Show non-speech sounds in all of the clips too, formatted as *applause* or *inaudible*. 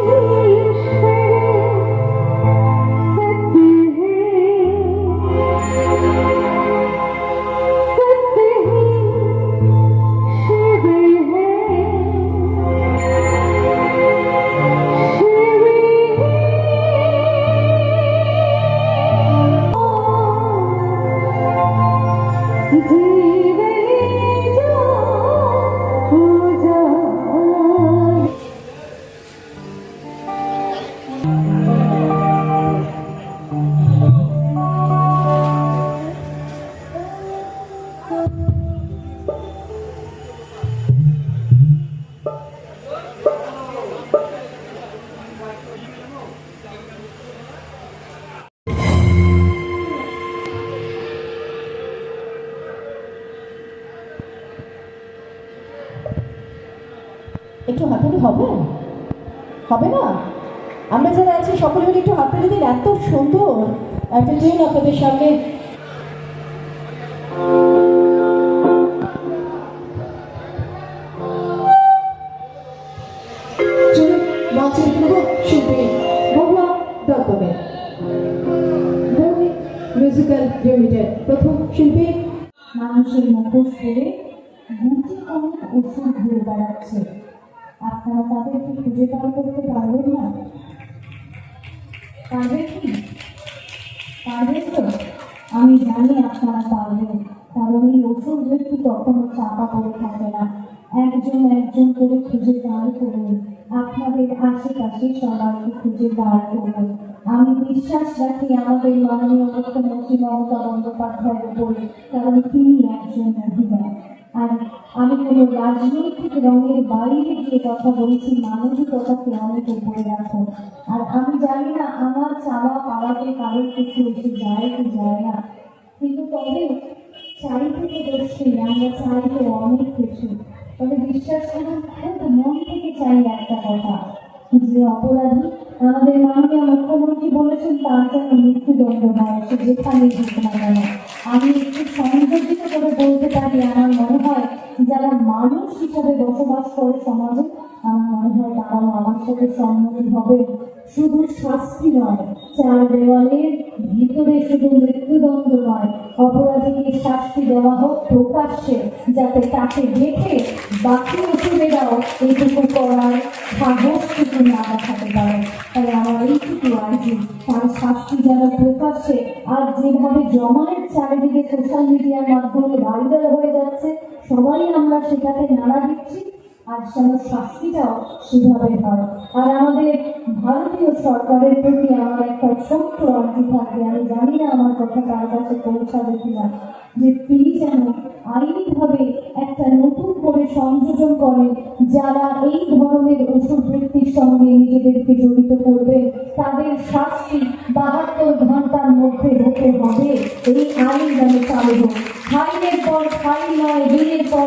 Oh. *laughs* একটু হাতালি হবে? হবে না? আমরা যারা আছি, সকলে মিলে একটু হাততালি দিন। এত সুন্দর একটা আপনাদের সামনে চলুন মঞ্চে নেব শিল্পী মহুয়া দত্তকে। মিউজিক্যাল আপনারা তাদেরকে খুঁজে না। তো আমি জানি আপনারা পারবেন, কারণ এই ওষুধ ব্যক্তি কখনো চাপা পড়ে থাকে না। একজন একজন করে খুঁজে বার করুন। আপনাদের আশেপাশে সবাইকে খুঁজে বার করুন। আমি বিশ্বাস রাখি আমাদের মাননীয় মুখ্যমন্ত্রী মমতা বন্দ্যোপাধ্যায়ের উপরে কারণ তিনি একজন মহিলা আর আমি কোনো রাজনৈতিক রঙের বাইরে গিয়ে কথা বলছি, মানবিকতাকে অনেক উপরে রাখো। আর আমি জানি না আমার চাওয়া পাওয়াতে কারোর কিছু এসে যায় কি যায় না। কিন্তু তবে চাইতে তো দোষী আমরা চাই তো অনেক কিছু। তবে বিশ্বাস করুন খুব মন থেকে চাই একটা কথা। যে অপরাধী আমাদের মাননীয় মুখ্যমন্ত্রী বলেছেন, তার জন্য মৃত্যুদণ্ড হয়, সে যেখানে না কেন। আমি একটু সংযোজিত করে বলতে পারি, আমার মনে হয় যারা মানুষ হিসাবে বসবাস করে সমাজে আমার মনে হয় তারাও আমার সাথে সম্মতি হবে শুধু শাস্তি নয় চার দেওয়ালের ভিতরে শুধু মৃত্যুদণ্ড নয় অপরাধীকে শাস্তি দেওয়া হোক প্রকাশ্যে যাতে তাকে দেখে বাকি ওষুধেরাও এইটুকু করার সাহসটুকু না দেখাতে পারে তাই আমার এইটুকু আর্জি তার শাস্তি যেন প্রকাশ্যে আর যেভাবে জমায়েত চারিদিকে সোশ্যাল মিডিয়ার মাধ্যমে ভাইরাল হয়ে যাচ্ছে সবাই আমরা সেটাতে নাড়া দিচ্ছি আর যেন শাস্তিটাও সেভাবে হয়। আর আমাদের ভারতীয় সরকারের প্রতি আমার একটা ছোট্ট আর্জি থাকবে আমি জানি না আমার কথা তার কাছে পৌঁছাবে কিনা। যে তিনি যেন আইনিভাবে একটা নতুন করে সংযোজন করেন, যারা এই ধরনের ওষুধ বৃত্তির সঙ্গে নিজেদেরকে জড়িত করবে তাদের শাস্তি বাহাত্তর ঘণ্টার মধ্যে হতে হবে। এই আইন যেন চালু হোক। ফাইলের পর ফাইল নয়, দিনের পর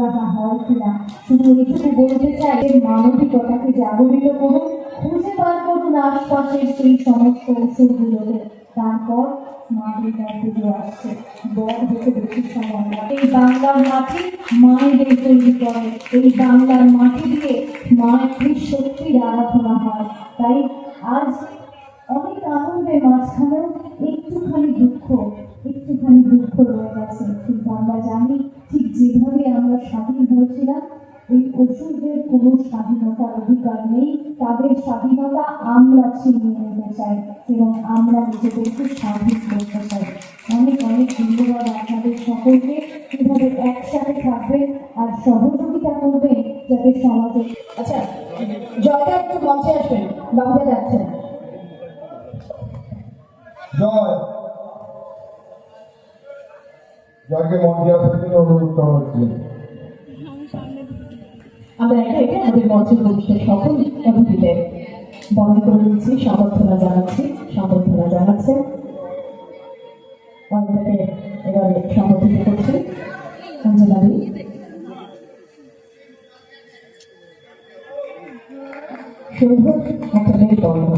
সুরাহা হয় কিনা। শুধু এটুকু বলতে চাই, এর মানবিকতাকে জাগরিত করুন, খুঁজে বার করুন আশপাশের সেই সমস্ত ওষুধগুলোকে তারপর মা দুর্গার পুজো আসছে। বড় হতে বেশি সময়। এই বাংলার মাটি মায়েদের তৈরি এই বাংলার মাটি দিয়ে মায়ের শক্তির আরাধনা হয়। তাই আজ অনেক আনন্দের মাঝখানেও একটুখানি দুঃখ একটুখানি দুঃখ রয়ে গেছে। কিন্তু আমরা জানি স্বাধীন হয়েছিলাম এই ওষুধের কোনো স্বাধীনতার অধিকার নেই। তাদের স্বাধীনতা আমরা ছিনিয়ে নিতে চাই এবং আমরা নিজেদেরকে স্বাধীন করতে চাই। অনেক অনেক ধন্যবাদ আপনাদের সকলকে। এভাবে একসাথে থাকবেন আর সহযোগিতা করবেন যাতে সমাজে আচ্ছা জয়টা একটু মঞ্চে আসবেন বাবুরা যাচ্ছেন। জয়। জয়কে মঞ্চে আসার জন্য অনুরোধ করা হচ্ছে। আমরা একা একা আমাদের মঞ্চে ভবিষ্যৎ সকল অতিথিদের বন্ধ করে দিচ্ছি সম্বর্ধনা জানাচ্ছি সম্বর্ধনা জানাচ্ছে অনেকটাকে এবারে সম্বোধিত করছি। অঞ্জনাদি শুভ একটা বন্ধ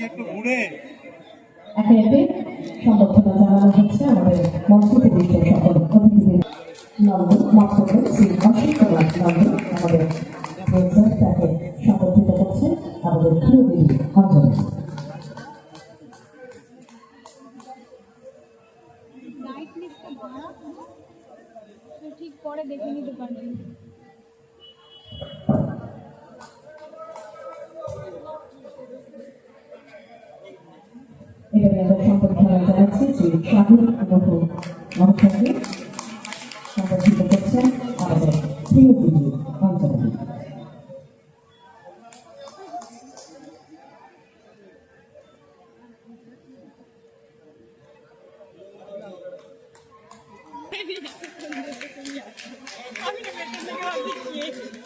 একে একে সম্বর্ধনা জানানো হচ্ছে আমাদের মঞ্চে বিশিষ্ট সকল অতিথিদের। নন্দন আমাদের রয়েছেন তাকে সম্বর্ধিত আমাদের প্রিয় এবারে আমরা সম্বর্ধনা জানাচ্ছি শ্রী শাহুল মধু সম্বর্ধিত করছেন আমাদের প্রিয় অঞ্জলি শ্রী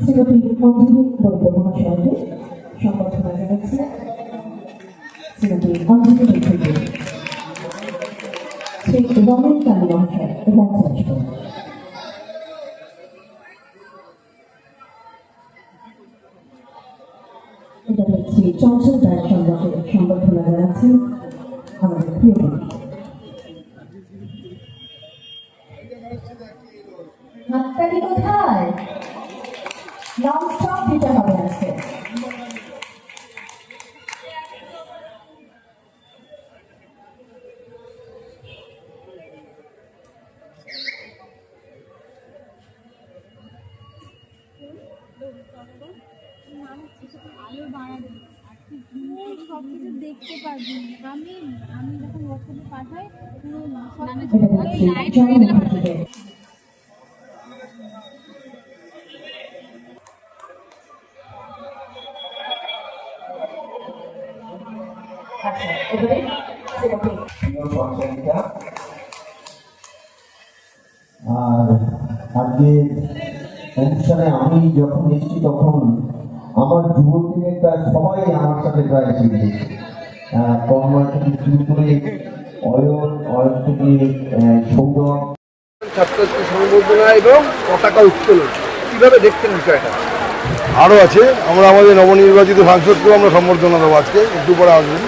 শ্রীমতী অঞ্জলি দত্ত মহাশয়কে সম্বর্ধনা জানাচ্ছে শ্রীমতী অঞ্জলি দত্তকে শ্রী রমেন কালী মহাশয় এবারে শ্রী চঞ্চল দাস সম্পর্কে সম্বর্ধনা জানাচ্ছেন আমাদের প্রিয়। হাততালি কোথায় নন স্টপ দিতে হবে আজকে। আলো বাড়াবে পুরো সব কিছু দেখতে পারবি আমি আমি যখন হোয়াটসঅ্যাপে পাঠাই পুরো সব কিছু অনুষ্ঠানে আমি যখন এসেছি তখন আমার যুবতীদের প্রায় সবাই আমার সাথে প্রায় শিখেছে কর্মা থেকে শুরু করে অয়ন অয়ন থেকে সৌরভ। ছাত্রছাত্রী সংবর্ধনা এবং পতাকা উত্তোলন। কীভাবে দেখছেন বিষয়টা? আরও আছে। আমরা আমাদের নবনির্বাচিত সাংসদকেও আমরা সম্বর্ধনা দেবো আজকে। একটু পরে আসবেন।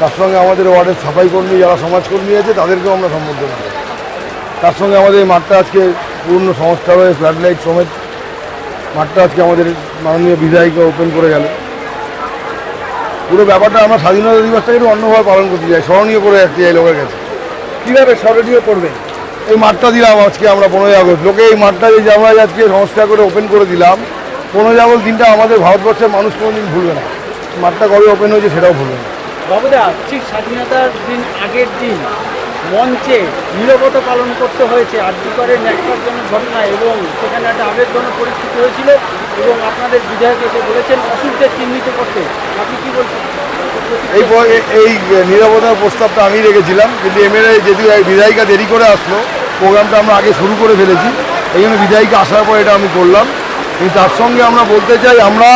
তার সঙ্গে আমাদের ওয়ার্ডের সাফাই কর্মী যারা সমাজকর্মী আছে তাদেরকেও আমরা সম্বর্ধনা দেবো। তার সঙ্গে আমাদের মাঠটা আজকে পূর্ণ সংস্থা হয়ে ফ্ল্যাড লাইট সমেত মাঠটা আজকে আমাদের মাননীয় বিধায়িকা ওপেন করে গেল। পুরো ব্যাপারটা আমরা স্বাধীনতা দিবসটাকে একটু অন্যভাবে পালন করতে চাই। স্মরণীয় করে রাখতে চাই লোকের কাছে। কীভাবে স্মরণীয় করবেন? এই মাঠটা দিলাম আজকে আমরা পনেরোই আগস্ট। লোকে এই মাঠটা যে আমরা আজকে সংস্কার করে ওপেন করে দিলাম। পনেরোই আগস্ট দিনটা আমাদের ভারতবর্ষের মানুষ কোনোদিন ভুলবে না। মাঠটা কবে ওপেন হয়েছে সেটাও ভুলবে না। বাবুদা ঠিক স্বাধীনতার দিন আগের দিন মঞ্চে নীরবতা পালন করতে হয়েছে। আর আর্যিকরের ন্যাক্কারজনক ঘটনা এবং সেখানে একটা আবেগজনক পরিস্থিতি হয়েছিল এবং আপনাদের বিধায়ক এসে বলেছেন, অসুখদের চিহ্নিত করতে। আপনি কি বলছেন? এই এই নিরাপত্তার প্রস্তাবটা আমি রেখেছিলাম, কিন্তু এমএলএ এই বিধায়িকা দেরি করে আসলো, প্রোগ্রামটা আমরা আগে শুরু করে ফেলেছি। এই জন্য বিধায়িকা আসার পর এটা আমি করলাম। কিন্তু তার সঙ্গে আমরা বলতে চাই, আমরা,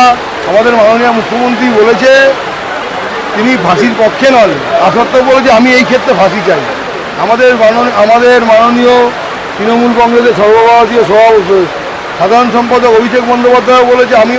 আমাদের মাননীয় মুখ্যমন্ত্রী বলেছে, তিনি ফাঁসির পক্ষে নন। তা সত্ত্বেও বলেছে, আমি এই ক্ষেত্রে ফাঁসি চাই। আমাদের আমাদের মাননীয় তৃণমূল কংগ্রেসের সর্বভারতীয় সভা সাধারণ সম্পাদক অভিষেক বন্দ্যোপাধ্যায় বলেছে আমি